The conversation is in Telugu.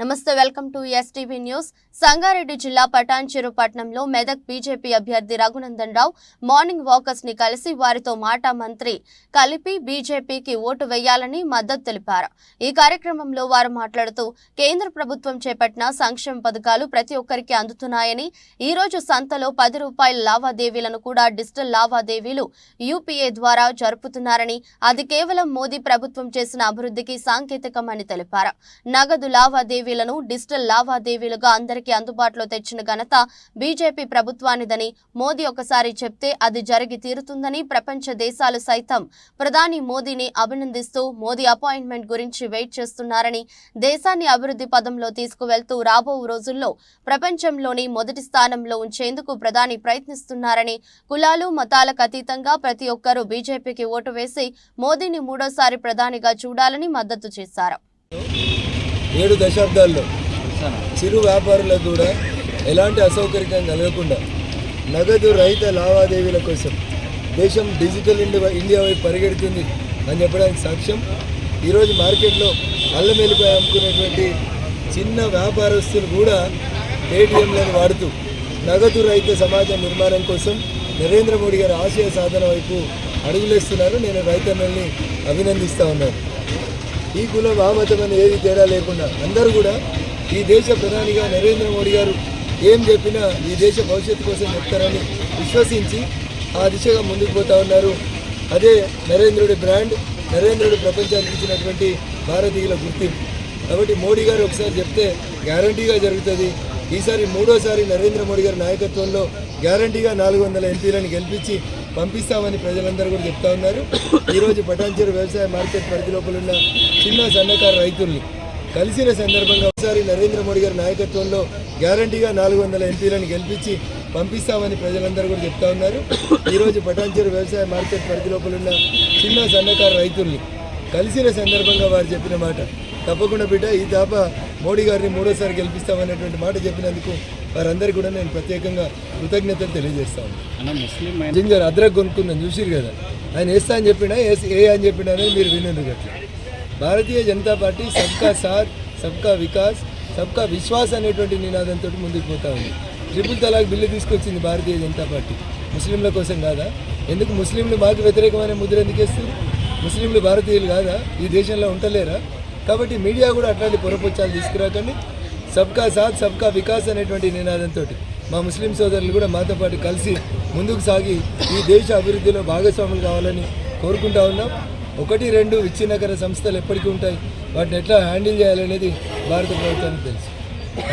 నమస్తే welcome to STV news. Sangareddy జిల్లా పటాన్చెరు పట్టణంలో మెదక్ బీజేపీ అభ్యర్థి రఘునందన్ రావు మార్నింగ్ వాకర్స్ని కలిసి వారితో మాట మంత్రి కలిపి బీజేపీకి ఓటు వేయాలని మద్దతు తెలిపారు. ఈ కార్యక్రమంలో వారు మాట్లాడుతూ కేంద్ర ప్రభుత్వం చేపట్టిన సంక్షేమ పథకాలు ప్రతి ఒక్కరికి అందుతున్నాయని ఈ రోజు సంతలో పది రూపాయల లావాదేవీలను కూడా డిజిటల్ లావాదేవీలు యూపీఏ ద్వారా జరుపుతున్నారని అది కేవలం మోదీ ప్రభుత్వం చేసిన అభివృద్ధికి సాంకేతికమని తెలిపారు. నగదు లావాదేవీ లావాదేవీలను డిజిటల్ లావాదేవీలుగా అందరికీ అందుబాటులో తెచ్చిన ఘనత బీజేపీ ప్రభుత్వానిదని మోదీ ఒకసారి చెప్తే అది జరిగి తీరుతుందని ప్రపంచ దేశాలు సైతం ప్రధాని మోదీని అభినందిస్తూ మోదీ అపాయింట్మెంట్ గురించి వెయిట్ చేస్తున్నారని దేశాన్ని అభివృద్ధి పదంలో తీసుకువెళ్తూ రాబో రోజుల్లో ప్రపంచంలోని మొదటి స్థానంలో ఉంచేందుకు ప్రధాని ప్రయత్నిస్తున్నారని కులాలు మతాలకు అతీతంగా ప్రతి ఒక్కరూ బీజేపీకి ఓటు వేసి మోదీని మూడోసారి ప్రధానిగా చూడాలని మద్దతు చేశారు. ఏడు దశాబ్దాల్లో చిరు వ్యాపారులకు కూడా ఎలాంటి అసౌకర్యం కలగకుండా నగదు రహిత లావాదేవీల కోసం దేశం డిజిటల్ ఇండియా ఇండియా వైపు పరిగెడుతుంది అని చెప్పడానికి సాక్ష్యం. ఈరోజు మార్కెట్లో అల్లం అమ్ముకునేటువంటి చిన్న వ్యాపారస్తులు కూడా పేటీఎంలను వాడుతూ నగదు రహిత సమాజ నిర్మాణం కోసం నరేంద్ర మోడీ గారి ఆశయ సాధన వైపు అడుగులేస్తున్నారు. నేను రైతన్నల్ని అభినందిస్తూ ఉన్నాను. ఈ కులం ఆ మతం అని ఏది తేడా లేకుండా అందరూ కూడా ఈ దేశ ప్రధానిగా నరేంద్ర మోడీ గారు ఏం చెప్పినా ఈ దేశ భవిష్యత్తు కోసం చెప్తారని విశ్వసించి ఆ దిశగా ముందుకు పోతా ఉన్నారు. అదే నరేంద్రుడి బ్రాండ్ నరేంద్రుడు ప్రపంచానికి ఇచ్చినటువంటి భారతీయుల గుర్తింపు. కాబట్టి మోడీ గారు ఒకసారి చెప్తే గ్యారంటీగా జరుగుతుంది. ఈసారి మూడోసారి నరేంద్ర మోడీ గారి నాయకత్వంలో గ్యారంటీగా నాలుగు వందల ఎంపీలను గెలిపించి పంపిస్తామని ప్రజలందరూ కూడా చెప్తా ఉన్నారు. ఈరోజు పటాన్చేరు వ్యవసాయ మార్కెట్ పరిధి లోపల ఉన్న చిన్న సన్నకారు రైతుల్ని కలిసిన సందర్భంగా ఒకసారి నరేంద్ర మోడీ గారి నాయకత్వంలో గ్యారంటీగా నాలుగు వందల ఎంపీలను గెలిపించి పంపిస్తామని ప్రజలందరూ కూడా చెప్తా ఉన్నారు. ఈరోజు పటాన్చేరు వ్యవసాయ మార్కెట్ పరిధి లోపల ఉన్న చిన్న సన్నకారు రైతుల్ని కలిసిన సందర్భంగా వారు చెప్పిన మాట. తప్పకుండా బిడ్డ ఈ దాప మోడీ గారిని మూడోసారి గెలిపిస్తామనేటువంటి మాట చెప్పినందుకు వారందరికీ కూడా నేను ప్రత్యేకంగా కృతజ్ఞతలు తెలియజేస్తా ఉన్నాను అన్న ముస్లిం మైన- జింజర్ అద్రక్ కొనుక్కుందని చూసిరు కదా. ఆయన వేస్తా అని చెప్పినా ఏ అని చెప్పినా అనేది మీరు వినండి గట్ల భారతీయ జనతా పార్టీ సబ్కా సాత్ సబ్కా వికాస్ సబ్కా విశ్వాస్ అనేటువంటి నినాదంతో ముందుకు పోతా ఉంది. ట్రిపుల్ తలాక్ బిల్లు తీసుకొచ్చింది భారతీయ జనతా పార్టీ. ముస్లింల కోసం కాదా? ఎందుకు ముస్లింలు మాకు వ్యతిరేకమైన ముద్ర ఎందుకు వేస్తుంది ముస్లింలు భారతీయులు కాదా? ఈ దేశంలో ఉండలేరా? కాబట్టి మీడియా కూడా అట్లాంటి పొరపొచ్చాలు తీసుకురాకండి. సబ్కా సాత్ సబ్కా వికాస్ అనేటువంటి నినాదంతో మా ముస్లిం సోదరులు కూడా మాతో పాటు కలిసి ముందుకు సాగి ఈ దేశ అభివృద్ధిలో భాగస్వాములు కావాలని కోరుకుంటా ఉన్నాం. ఒకటి రెండు విచ్ఛిన్నకర సంస్థలు ఎప్పటికీ ఉంటాయి. వాటిని ఎట్లా హ్యాండిల్ చేయాలనేది భారత ప్రభుత్వానికి తెలుసు.